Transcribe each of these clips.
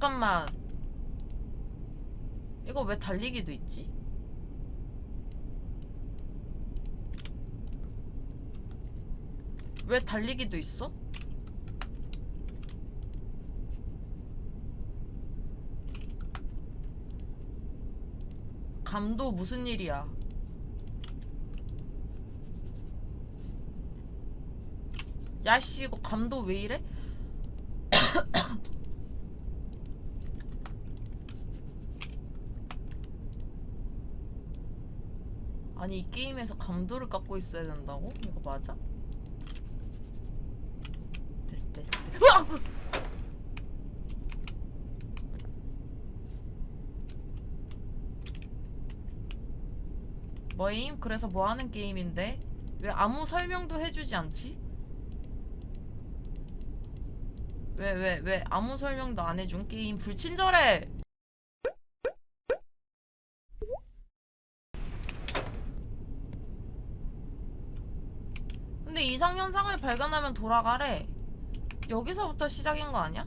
잠깐만. 이거 왜 달리기도 있지? 왜 달리기도 있어? 감도 무슨 일이야? 야씨 이거 감도 왜 이래? 아니 이 게임에서 감도를 깎고 있어야 된다고? 이거 맞아? 됐어 됐어 으악! 으! 뭐임? 그래서 뭐 하는 게임인데? 왜 아무 설명도 해주지 않지? 왜 왜 왜 아무 설명도 안 해준 게임 불친절해! 근데 이상 현상을 발견하면 돌아가래. 여기서부터 시작인 거 아니야?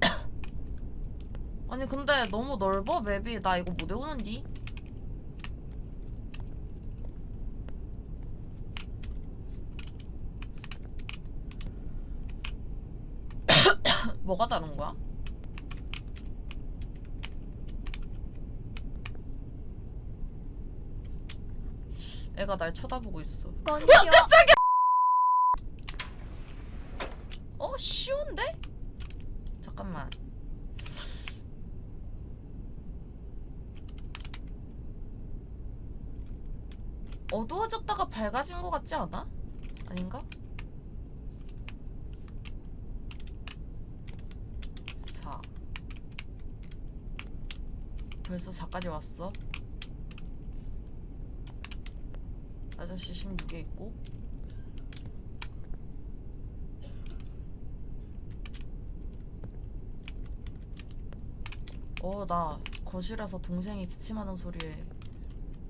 아니 근데 너무 넓어 맵이 나 이거 못 외우는디 뭐가 다른 거야? 애가 날 쳐다보고 있어 건니치와 깜짝이야! 어 쉬운데? 잠깐만 어두워졌다가 밝아진 것 같지 않아? 아닌가? 4 벌써 4까지 왔어 아저씨 16에 있고 어 나 거실에서 동생이 기침하는 소리에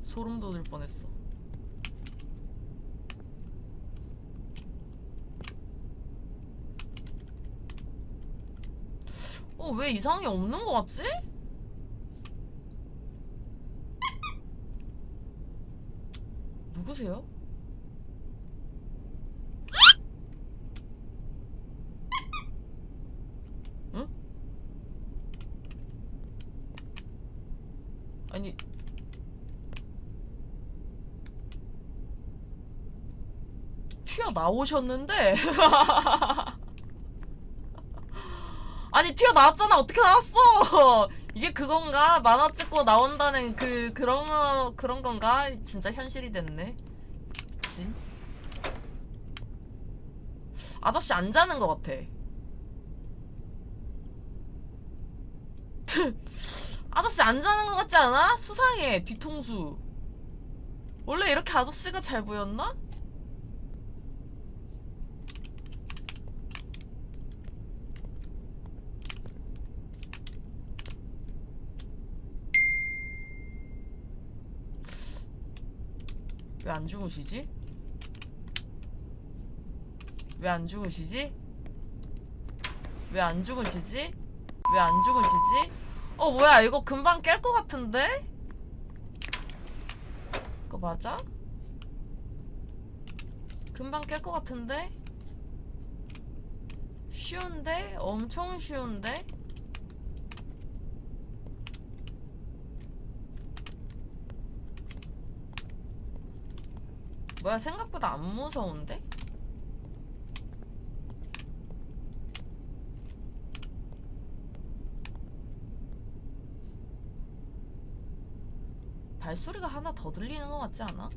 소름 돋을 뻔했어 어, 왜 이상한 게 없는 것 같지? 누구세요? 응? 아니 튀어 나오셨는데 아니 튀어 나왔잖아 어떻게 나왔어 이게 그건가? 만화 찍고 나온다는 그 그런 거 그런 건가? 진짜 현실이 됐네. 미친 아저씨 안 자는 것 같아. 아저씨 안 자는 것 같지 않아? 수상해 뒤통수. 원래 이렇게 아저씨가 잘 보였나? 왜 안 주무시지? 왜 안 주무시지? 왜 안 주무시지? 왜 안 주무시지? 어 뭐야 이거 금방 깰 것 같은데? 이거 맞아? 금방 깰 것 같은데? 쉬운데? 엄청 쉬운데? 뭐야 생각보다 안 무서운데? 발소리가 하나 더 들리는 것 같지 않아?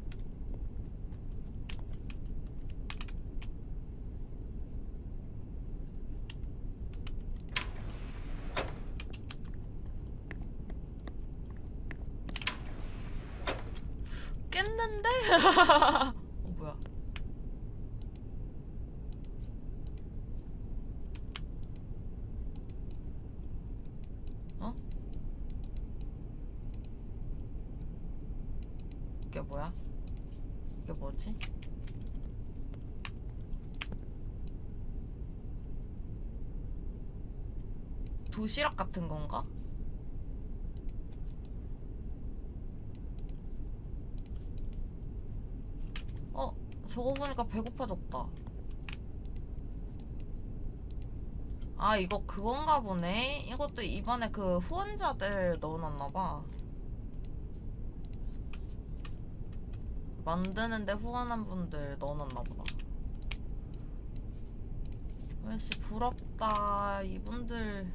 깼는데? 어, 뭐야? 어? 이게 뭐야? 이게 뭐지? 도시락 같은 건가? 어, 저거 보니까 배고파졌다. 아, 이거 그건가 보네. 이것도 이번에 그 후원자들 넣어놨나봐. 만드는데 후원한 분들 넣어놨나 보다. 왜씨 부럽다. 이분들.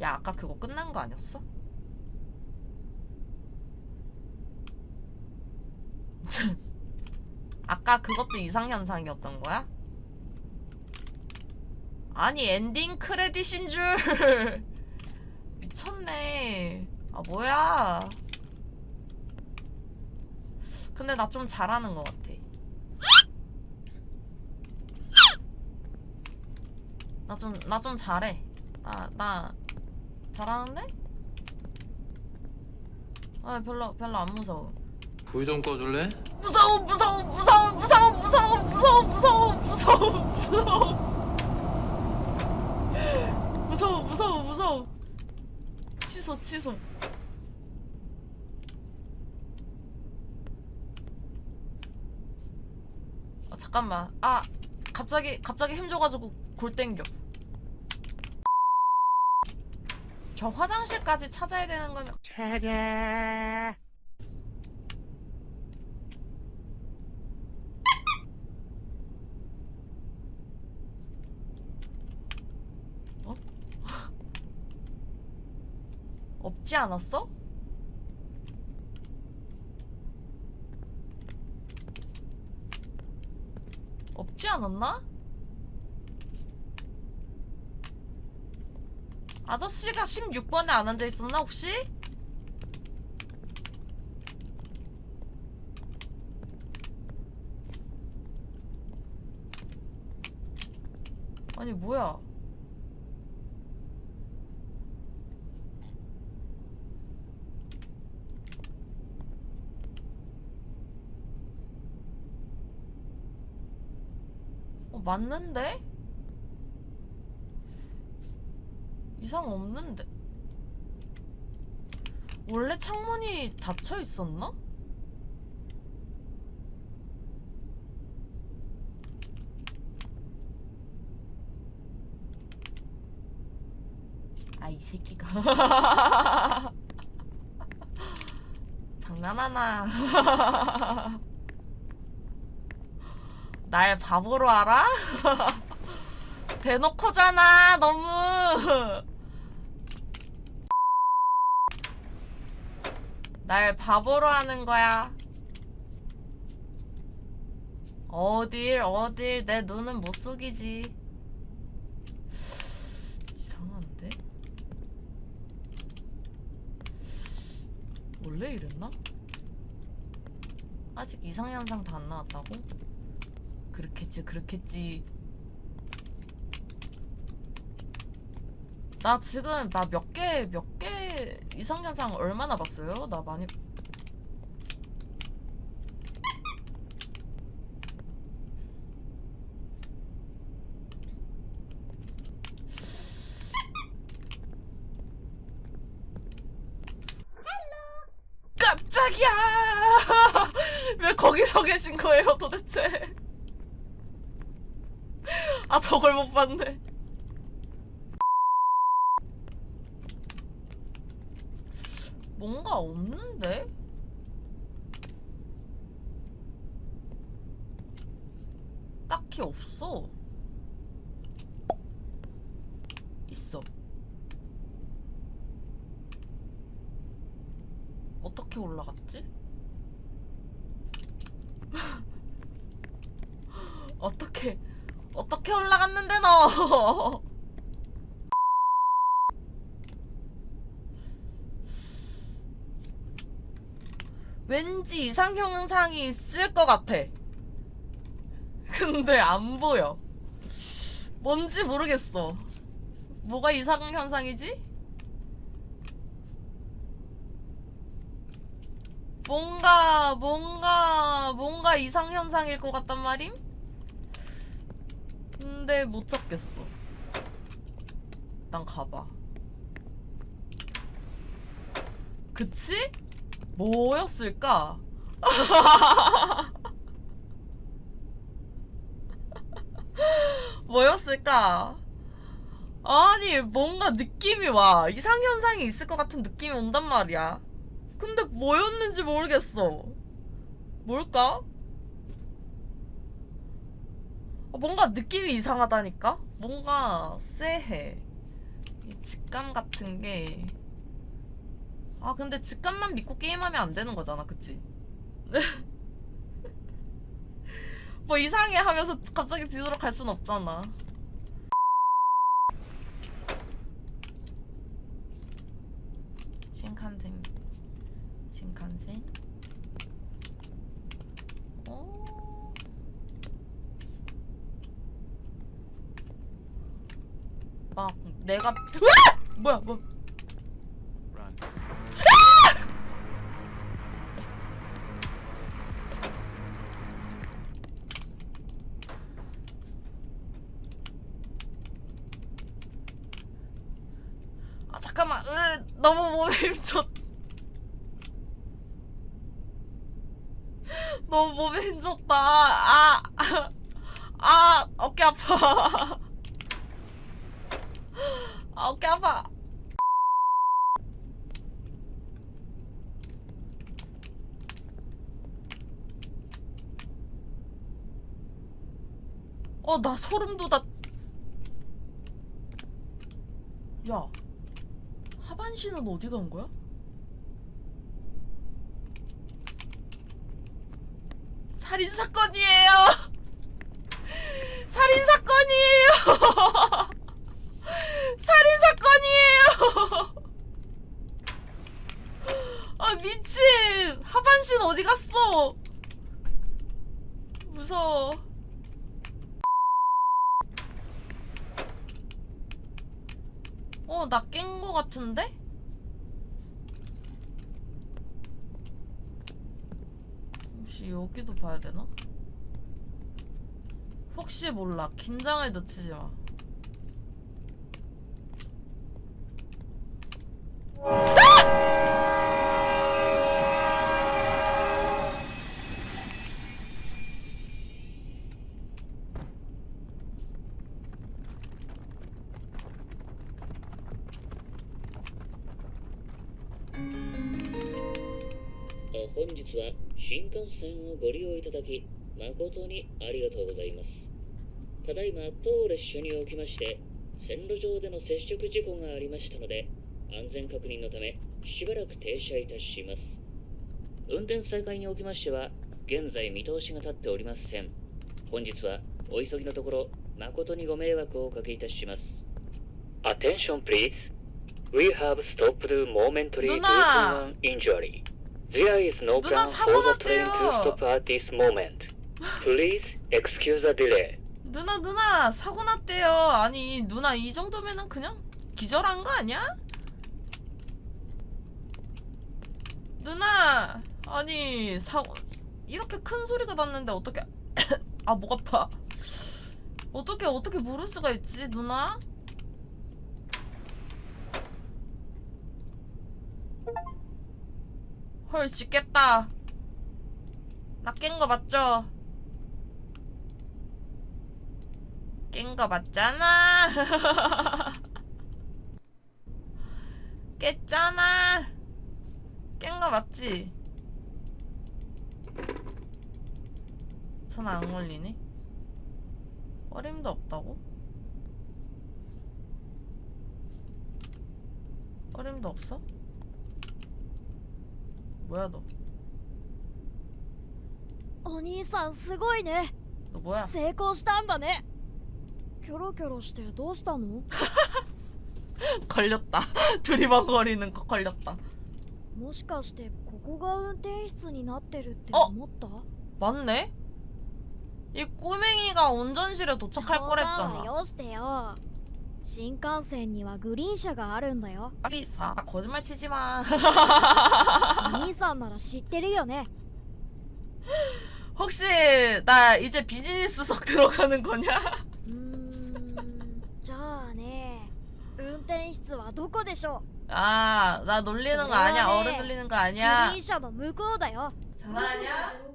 야, 아까 그거 끝난 거 아니었어? 아까 그것도 이상현상이었던 거야? 아니 엔딩 크레딧인 줄. 미쳤네. 아 뭐야? 근데 나 좀 잘하는 것 같아. 나 좀 나 좀 잘해. 나나 잘하는데? 아 별로 별로 안 무서워. 불 좀 꺼줄래? 무서워 무서워 무서워 무서워 무서워 무서워 무서워 무서워 무서워 무서워 무서워 무서워. 취소 취소. 아 잠깐만. 아 갑자기 갑자기 힘 줘가지고 골 땡겨. 저 화장실까지 찾아야 되는 거면 없지 않았어? 없지 않았나? 아저씨가 16번에 안 앉아 있었나 혹시? 아니 뭐야? 맞는데? 이상 없는데? 원래 창문이 닫혀 있었나? 아, 이 새끼가. 장난하나. 날 바보로 알아? 대놓고잖아 너무 날 바보로 하는 거야 어딜 어딜 내 눈은 못 속이지 이상한데? 원래 이랬나? 아직 이상현상 다 안 나왔다고? 그렇겠지 그렇겠지. 나 지금 나 몇 개 몇 개 이상현상 얼마나 봤어요? 나 많이 깜짝이야! 왜 거기서 계신 거예요 도대체? 아 저걸 못 봤네. 뭔가 없는데? 딱히 없어. 있어. 어떻게 올라갔지? 어떻게 어떻게 올라갔는데 너? 왠지 이상 형상이 있을 것 같아. 근데 안 보여. 뭔지 모르겠어. 뭐가 이상 현상이지? 뭔가 뭔가 뭔가 이상 현상일 것 같단 말임? 근데 못 찾겠어. 난 가봐. 그치? 뭐였을까? 뭐였을까? 아니 뭔가 느낌이 와 이상현상이 있을 것 같은 느낌이 온단 말이야 근데 뭐였는지 모르겠어 뭘까? 어, 뭔가 느낌이 이상하다니까? 뭔가 쎄해. 이 직감 같은 게. 아 근데 직감만 믿고 게임하면 안 되는 거잖아 그치? 뭐 이상해 하면서 갑자기 뒤돌아 갈 순 없잖아. 신칸센 신칸센 어 막 내가 으아! 뭐야 뭐 Run. 아 잠깐만 으 너무 몸에 힘줬 너무 몸에 힘줬다 아, 아 어깨 아파 아 어깨 아파 어 나 소름 돋아 야 하반 씨는 어디 간 거야? 살인 사건이에요. 살인 사건이에요. 살인 사건이에요. 아 미친. 씨는 어디 갔어? 무서워. 어, 나 깬 거 같은데? 혹시 여기도 봐야 되나? 혹시 몰라. 긴장을 늦추지 마. 線をご利用いただき誠にありがとうございます。ただいま当列車におきまして線路上での接触事故がありましたので安全確認のためしばらく停車いたします。運転再開におきましては現在見通しが立っておりません。本日はお急ぎのところ誠にご迷惑をおかけいたします。Attention please. We have stopped momentary due to an injury There is no 누나 사고 for the train to 났대요. stop at this moment. Please excuse the delay. 누나 누나 사고 났대요. 아니 누나 이 정도면은 그냥 기절한 거 아니야? 누나 아니 사고 이렇게 큰 소리가 났는데 어떻게 아 목 아파. 어떻게 어떻게 모를 수가 있지 누나? 헐 씻겠다. 나 깬 거 맞죠? 깬 거 맞잖아. 깼잖아. 깬 거 맞지? 전화 안 걸리네. 어림도 없다고? 어림도 없어? 뭐야 너? お兄さんすごいね 너 뭐야? 成功したんだねキョロキョロしてどうしたの 걸렸다. 두리번거리는 거 걸렸다. もしかしてここが運転室になってるって어? 思った 맞네? 이 꼬맹이가 운전실에 도착할 冗談は 거랬잖아. よしてよ 新幹線にはグリーン車があるんだよ 아리사 거짓말 치지 마. お兄さんなら知ってるよね 혹시 나 이제 비즈니스석 들어가는 거냐? うーんじゃあね運転室はどこでしょ 아, 나 놀리는 거 아니야. 그러네. 어른 놀리는 거 うグリ 아니야. ーン車の向こうだよ 장난하냐?